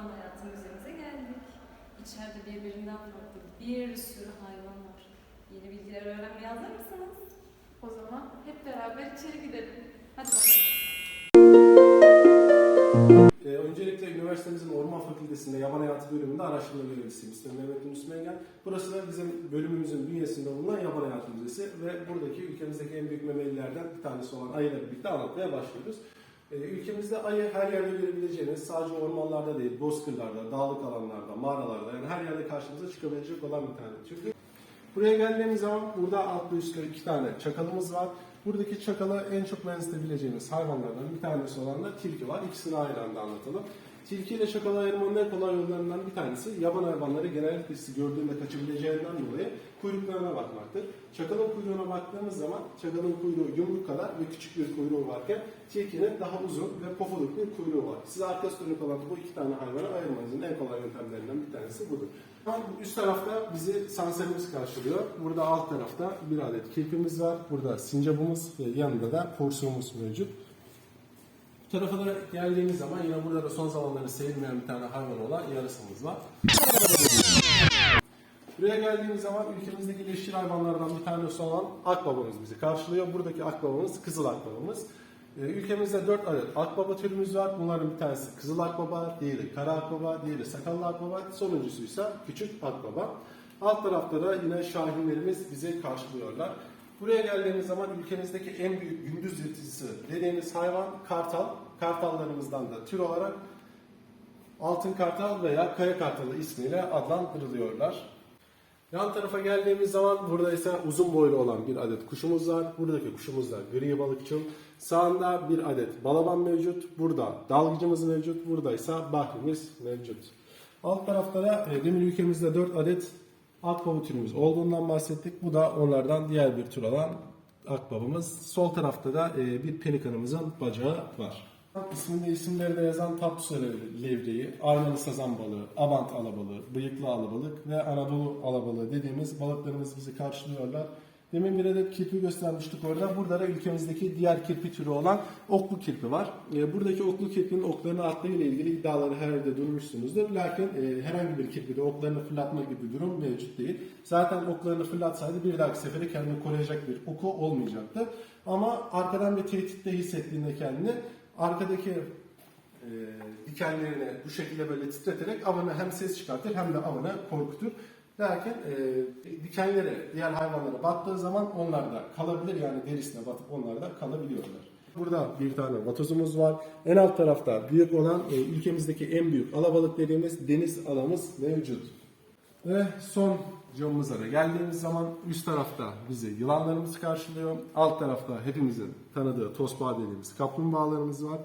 yaban hayatı müzemize geldik. İçeride birbirinden farklı bir sürü hayvan var. Yeni bilgiler öğrenmeye hazır mısınız? O zaman hep beraber içeri gidelim. Hadi bakalım. Ee, öncelikle üniversitemizin Orman Fakültesi'nde Yaban Hayatı bölümünde araştırma görevlisiyim. İsmim Mehmet Yunus Mengen. Burası da bizim bölümümüzün bünyesinde bulunan Yaban Hayatı Müzesi ve buradaki ülkemizdeki en büyük memelilerden bir tanesi olan ayıyla birlikte anlatmaya başlıyoruz. Ee, ülkemizde ayı her yerde görebileceğiniz, sadece ormanlarda değil, bozkırlarda, dağlık alanlarda, mağaralarda yani her yerde karşımıza çıkabilecek olan bir tane tür. Buraya geldiğimiz zaman burada altlı üstlü iki tane çakalımız var. Buradaki çakala en çok benzetebileceğimiz hayvanlardan bir tanesi olan da tilki var. İkisini aynı anda anlatalım. Tilki ile çakalı ayırmanın en kolay yollarından bir tanesi yaban hayvanları genellikle sizi gördüğünde kaçabileceğinden dolayı kuyruklarına bakmaktır. Çakalın kuyruğuna baktığımız zaman çakalın kuyruğu yumruk kadar ve küçük bir kuyruğu varken tilkinin daha uzun ve pofuduk bir kuyruğu var. Size arkası dönük olan bu iki tane hayvanı ayırmanızın en kolay yöntemlerinden bir tanesi budur. Üst tarafta bizi sansarımız karşılıyor. Burada alt tarafta bir adet kirpimiz var. Burada sincabımız ve yanında da porsuğumuz mevcut. Tarafa da geldiğimiz zaman yine burada da son zamanlarda sevilmeyen bir tane hayvan olan yarısımız var. Buraya geldiğimiz zaman ülkemizdeki leşçil hayvanlardan bir tanesi olan akbabamız bizi karşılıyor. Buradaki akbabamız kızıl akbabamız. Ee, Ülkemizde 4 adet akbaba türümüz var. Bunların bir tanesi kızıl akbaba, diğeri kara akbaba, diğeri sakallı akbaba, sonuncusu ise küçük akbaba. Alt tarafta da yine şahinlerimiz bizi karşılıyorlar. Buraya geldiğimiz zaman ülkemizdeki en büyük gündüz yırtıcısı dediğimiz hayvan kartal. Kartallarımızdan da tür olarak altın kartal veya kaya kartalı ismiyle adlandırılıyorlar. Yan tarafa geldiğimiz zaman burada ise uzun boylu olan bir adet kuşumuz var. Buradaki kuşumuz da gri balıkçıl. Sağında bir adet balaban mevcut. Burada dalgıcımız mevcut. Burada ise bahrimiz mevcut. Alt tarafta da e, demin ülkemizde 4 adet akbaba türümüz olduğundan bahsettik. Bu da onlardan diğer bir tür olan akbabamız. Sol tarafta da e, bir pelikanımızın bacağı var. İsminde isimleri de yazan Tatlısu levreği, aynalı sazan balığı, abant alabalığı, bıyıklı alabalık ve Anadolu alabalığı dediğimiz balıklarımız bizi karşılıyorlar. Demin bir adet kirpi göstermiştik orada. Burada da ülkemizdeki diğer kirpi türü olan oklu kirpi var. E, Buradaki oklu kirpinin oklarını attığı ile ilgili iddiaları her yerde duymuşsunuzdur. Lakin e, herhangi bir kirpide oklarını fırlatma gibi bir durum mevcut değil. Zaten oklarını fırlatsaydı bir dahaki sefere kendini koruyacak bir oku olmayacaktı. Ama arkadan bir tehditte hissettiğinde kendini arkadaki e, dikenlerini bu şekilde böyle titreterek avına hem ses çıkartır hem de avına korkutur. Derken e, dikenleri diğer hayvanlara battığı zaman onlar da kalabilir yani derisine batıp onlar da kalabiliyorlar. Burada bir tane vatozumuz var. En alt tarafta büyük olan e, ülkemizdeki en büyük alabalık dediğimiz deniz alamız mevcut. Ve son camımıza da geldiğimiz zaman üst tarafta bizi yılanlarımız karşılıyor. Alt tarafta hepimizin tanıdığı tosbağa dediğimiz kaplumbağalarımız var.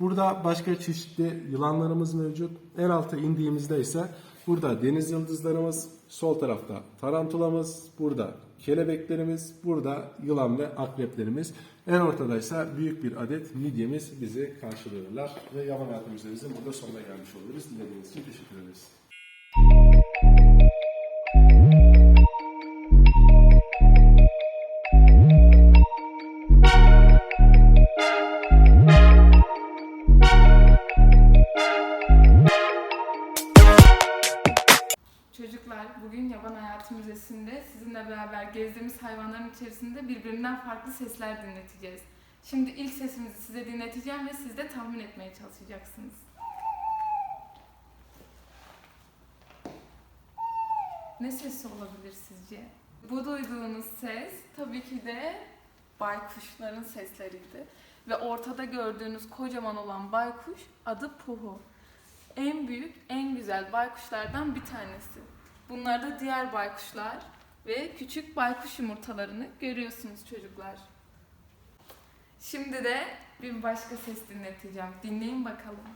Burada başka çeşitli yılanlarımız mevcut. En alta indiğimizde ise burada deniz yıldızlarımız, sol tarafta tarantulamız, burada kelebeklerimiz, burada yılan ve akreplerimiz. En ortada ise büyük bir adet midyemiz bizi karşılıyorlar. Ve yaban hayatı müzemizin burada sonuna gelmiş oluruz. Dinlediğiniz için teşekkür ederiz. Müzesi'nde sizinle beraber gezdiğimiz hayvanların içerisinde birbirinden farklı sesler dinleteceğiz. Şimdi ilk sesimizi size dinleteceğim ve siz de tahmin etmeye çalışacaksınız. Ne sesi olabilir sizce? Bu duyduğunuz ses tabii ki de baykuşların sesleriydi. Ve ortada gördüğünüz kocaman olan baykuş adı Puhu. En büyük, en güzel baykuşlardan bir tanesi. Bunlar da diğer baykuşlar ve küçük baykuş yumurtalarını görüyorsunuz çocuklar. Şimdi de bir başka ses dinleteceğim. Dinleyin bakalım.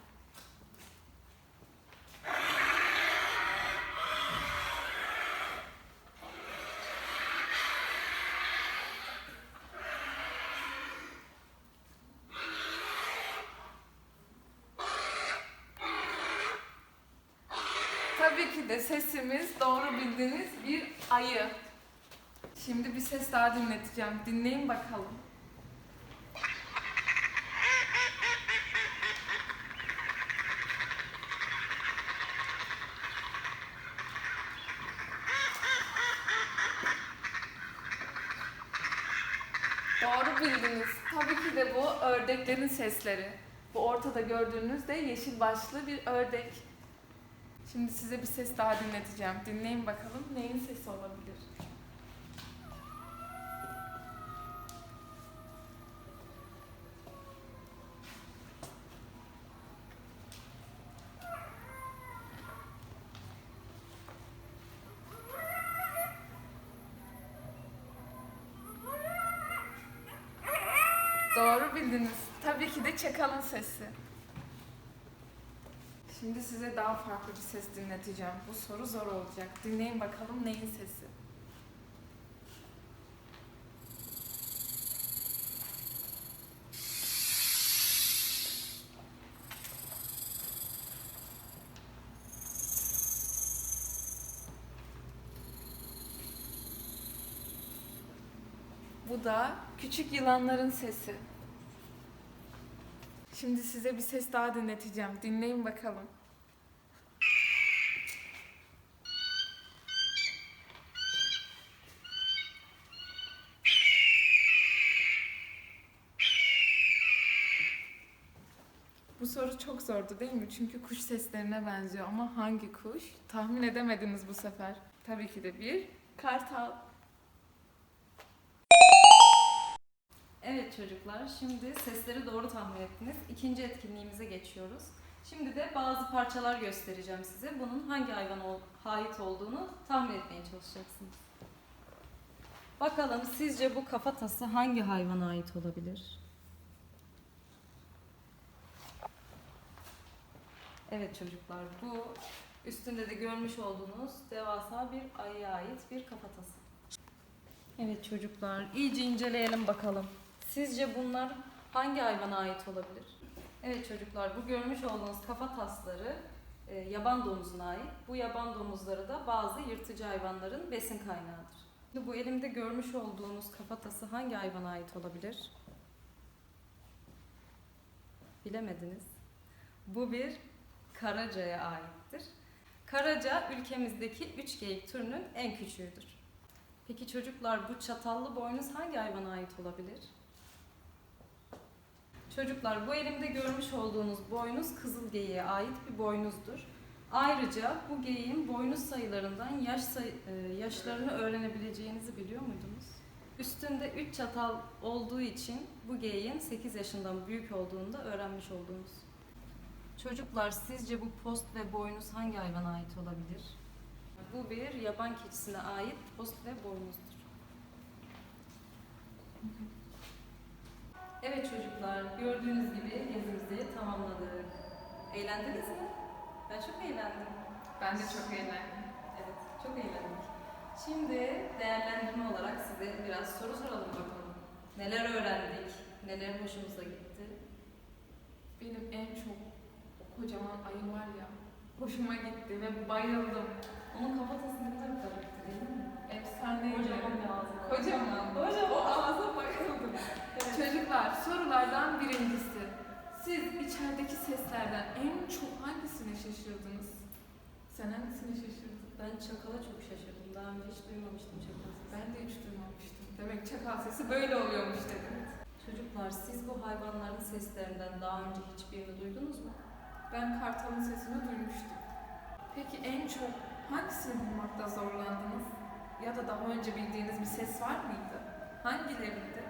de sesimiz doğru bildiğiniz bir ayı. Şimdi bir ses daha dinleteceğim. Dinleyin bakalım. Doğru bildiniz. Tabii ki de bu ördeklerin sesleri. Bu ortada gördüğünüz de yeşil başlı bir ördek. Şimdi size bir ses daha dinleteceğim. Dinleyin bakalım neyin sesi olabilir? Doğru bildiniz. Tabii ki de çakalın sesi. Şimdi size daha farklı bir ses dinleteceğim. Bu soru zor olacak. Dinleyin bakalım neyin sesi? Bu da küçük yılanların sesi. Şimdi size bir ses daha dinleteceğim. Dinleyin bakalım. Bu soru çok zordu değil mi? Çünkü kuş seslerine benziyor ama hangi kuş? Tahmin edemediniz bu sefer. Tabii ki de bir kartal. Evet çocuklar, şimdi sesleri doğru tahmin ettiniz. İkinci etkinliğimize geçiyoruz. Şimdi de bazı parçalar göstereceğim size. Bunun hangi hayvana ait olduğunu tahmin etmeye çalışacaksınız. Bakalım sizce bu kafatası hangi hayvana ait olabilir? Evet çocuklar, bu üstünde de görmüş olduğunuz devasa bir ayıya ait bir kafatası. Evet çocuklar, iyice inceleyelim bakalım. Sizce bunlar hangi hayvana ait olabilir? Evet çocuklar, bu görmüş olduğunuz kafa tasları e, yaban domuzuna ait. Bu yaban domuzları da bazı yırtıcı hayvanların besin kaynağıdır. Şimdi bu elimde görmüş olduğunuz kafatası hangi hayvana ait olabilir? Bilemediniz. Bu bir karacaya aittir. Karaca ülkemizdeki üç geyik türünün en küçüğüdür. Peki çocuklar bu çatallı boynuz hangi hayvana ait olabilir? Çocuklar bu elimde görmüş olduğunuz boynuz kızıl geyiğe ait bir boynuzdur. Ayrıca bu geyiğin boynuz sayılarından yaş sayı- e, yaşlarını öğrenebileceğinizi biliyor muydunuz? Üstünde 3 çatal olduğu için bu geyiğin 8 yaşından büyük olduğunu da öğrenmiş oldunuz. Çocuklar sizce bu post ve boynuz hangi hayvana ait olabilir? Bu bir yaban keçisine ait post ve boynuzdur. Evet çocuklar, gördüğünüz gibi gezimizi tamamladık. Eğlendiniz mi? Ben çok eğlendim. Ben de çok eğlendim. Evet, çok eğlendik. Şimdi değerlendirme olarak size biraz soru soralım bakalım. Neler öğrendik, neler hoşumuza gitti? Benim en çok o kocaman ayı var ya hoşuma gitti ve bayıldım. Onun kafatası ne kadar garipti değil mi? Efsaneydi. Kocaman bir ağzı. Kocaman. Kocaman. O ağza bayıldım. Çocuklar sorulardan birincisi. Siz içerideki seslerden en çok hangisine şaşırdınız? Sen hangisine şaşırdın? Ben çakala çok şaşırdım. Daha önce hiç duymamıştım çakal sesi. Ben de hiç duymamıştım. Demek çakal sesi böyle oluyormuş dedim. Çocuklar siz bu hayvanların seslerinden daha önce hiçbirini duydunuz mu? Ben kartalın sesini duymuştum. Peki en çok hangisini bulmakta zorlandınız? Ya da daha önce bildiğiniz bir ses var mıydı? Hangileriydi?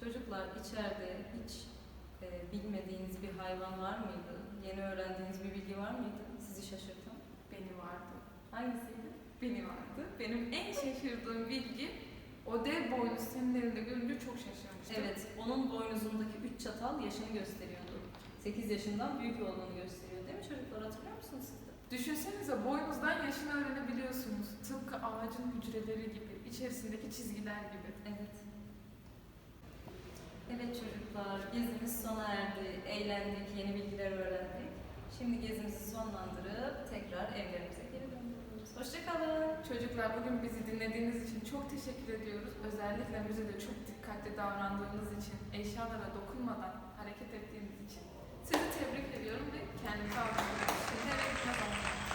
Çocuklar içeride hiç e, bilmediğiniz bir hayvan var mıydı? Yeni öğrendiğiniz bir bilgi var mıydı? Sizi şaşırtan? Beni vardı. Hangisiydi? Beni vardı. Benim en şaşırdığım bilgi o dev boynu senin elinde görünce çok şaşırmıştım. Evet, onun boynuzundaki üç çatal yaşını gösteriyordu. 8 yaşından büyük olduğunu gösteriyor değil mi çocuklar? Hatırlıyor musunuz siz de? Düşünsenize boynuzdan yaşını öğrenebiliyorsunuz. Tıpkı ağacın hücreleri gibi, içerisindeki çizgiler gibi. Evet. Evet çocuklar, gezimiz sona erdi. Eğlendik, yeni bilgiler öğrendik. Şimdi gezimizi sonlandırıp tekrar evlerimize geri dönüyoruz. Hoşçakalın. Çocuklar bugün bizi dinlediğiniz için çok teşekkür ediyoruz. Özellikle müzede çok dikkatli davrandığınız için, eşyalara dokunmadan hareket ettiğiniz için sizi tebrik ediyorum ve kendinize alkışlıyorum.